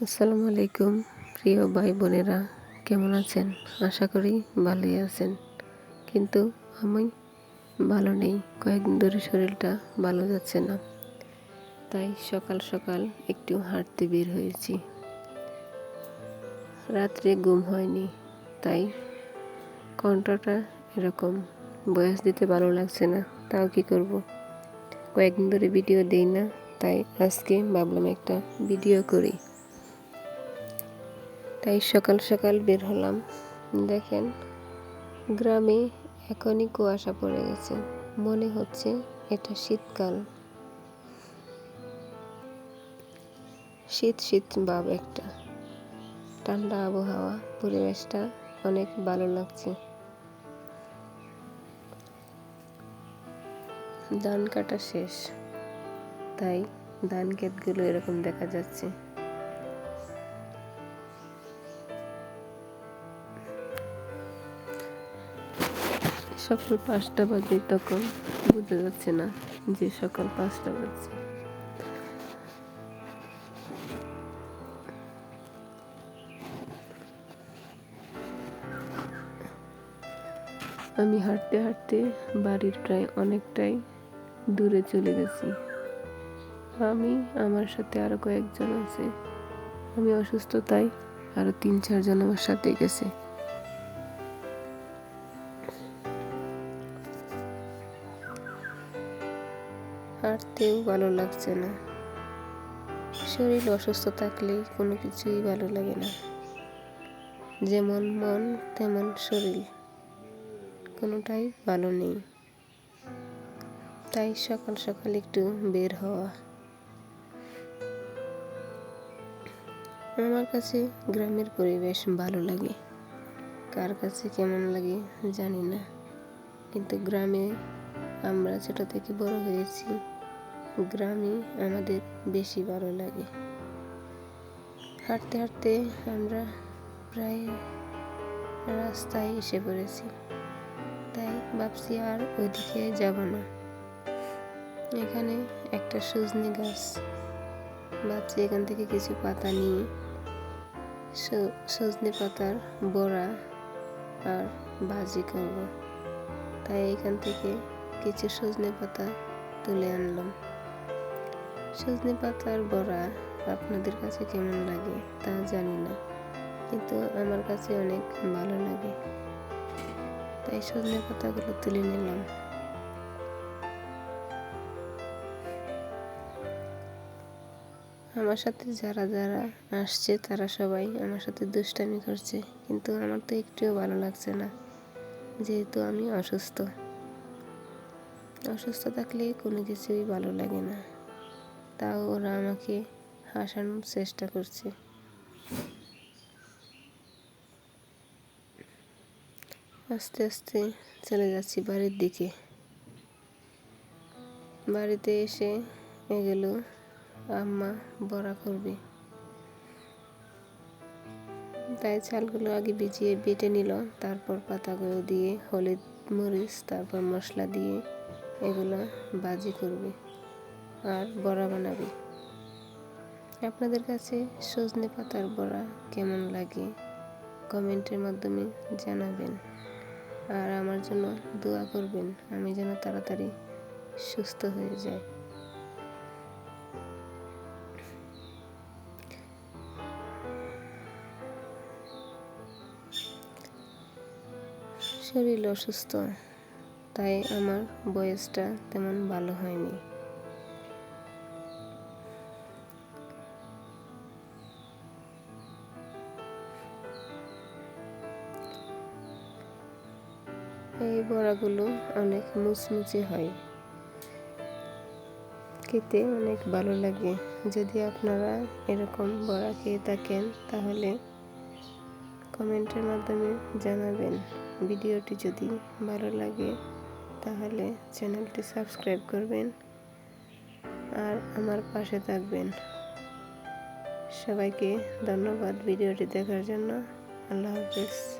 আসসালামু আলাইকুম, প্রিয় ভাই বোনেরা। কেমন আছেন? আশা করি ভালোই আছেন। কিন্তু আমি ভালো নেই। কয়েকদিন ধরে শরীরটা ভালো যাচ্ছে না। তাই সকাল সকাল একটু হাঁটতে বের হয়েছি। রাত্রে ঘুম হয়নি। তাই কণ্ঠটা এরকম বয়স দিতে ভালো লাগছে না। তাও কি করব? কয়েকদিন ধরে ভিডিও দেই না। তাই আজকে ভাবলাম একটা ভিডিও করি। তাই সকাল সকাল বের হলাম। দেখেন, গ্রামে এখনই কুয়াশা পড়ে গেছে। মনে হচ্ছে এটা শীতকাল। শীত শীত ভাব একটা। ঠান্ডা আবহাওয়া, পরিবেশটা অনেক ভালো লাগছে। ধান কাটা শেষ। তাই ধান ক্ষেতগুলো এরকম দেখা যাচ্ছে। সকাল পাঁচটা বাজে তখন বোঝা যাচ্ছে না যে সকাল পাঁচটা বাজছে আমি হাঁটতে হাঁটতে বাড়ির প্রায় অনেকটাই দূরে চলে গেছি। আমি, আমার সাথে আরও কয়েকজন আছে। আমি অসুস্থ, তাই আরও তিন চারজন আমার সাথে গেছে। হাঁটতেও ভালো লাগছে না। শরীর অসুস্থ থাকলে কোনো কিছুই ভালো লাগে না। যেমন মন, তেমন শরীর। কোনোটাই ভালো নেই। তাই সকাল সকাল একটু বের হওয়া। আমার কাছে গ্রামের পরিবেশ ভালো লাগে। কার কাছে কেমন লাগে জানি না। কিন্তু গ্রামে আমরা ছোট থেকে বড় হয়েছি। গ্রামে আমাদের বেশি ভালো লাগে। হাঁটতে হাঁটতে আমরা প্রায় রাস্তায় এসে পড়েছি। তাই ভাবছি আর ওইদিকে যাব না। এখানে একটা সজনে গাছ। ভাবছি এখান থেকে কিছু পাতা নিয়ে সজনে পাতার বড়া আর ভাজি করব। তাই এখান থেকে কিছু সজনে পাতা তুলে আনলাম। সজনে পাতার বড়া আপনাদের কাছে কেমন লাগে তা জানি না, কিন্তু আমার কাছে অনেক ভালো লাগে। তাই সজনে পাতাগুলো তুলে নিলাম। আমার সাথে যারা যারা আসছে তারা সবাই আমার সাথে দুষ্টামি করছে, কিন্তু আমার তো একটুও ভালো লাগছে না, যেহেতু আমি অসুস্থ। অসুস্থ থাকলে কোনো কিছুই ভালো লাগে না। তাও ওরা আমাকে হাসানোর চেষ্টা করছে। আস্তে আস্তে চলে যাচ্ছি বাড়ির দিকে। বাড়িতে এসে এগুলো আম্মা বড়া করবে। তাই চালগুলো আগে ভিজিয়ে বেটে নিল, তারপর পাতাগুলো দিয়ে হলুদ মরিচ, তারপর মশলা দিয়ে এগুলো বাজি করবে। আর বড়া বানাবে। আপনাদের কাছে সজনে পাতার বড়া কেমন লাগে কমেন্টের মাধ্যমে জানাবেন। আর আমার জন্য দোয়া করবেন, আমি যেন তাড়াতাড়ি সুস্থ হয়ে যাই। শরীর অসুস্থ, তাই আমার বয়সটা তেমন ভালো হয়নি। এই বড়াগুলো অনেক মুচমুচে হয়। খেতে অনেক ভালো লাগে। যদি আপনারা এরকম বড়া খেয়ে থাকেন, তাহলে কমেন্টের মাধ্যমে জানাবেন। ভিডিওটি যদি ভালো লাগে, তাহলে চ্যানেলটি সাবস্ক্রাইব করবেন আর আমার পাশে থাকবেন। সবাইকে ধন্যবাদ ভিডিওটি দেখার জন্য। আল্লাহ হাফিজ।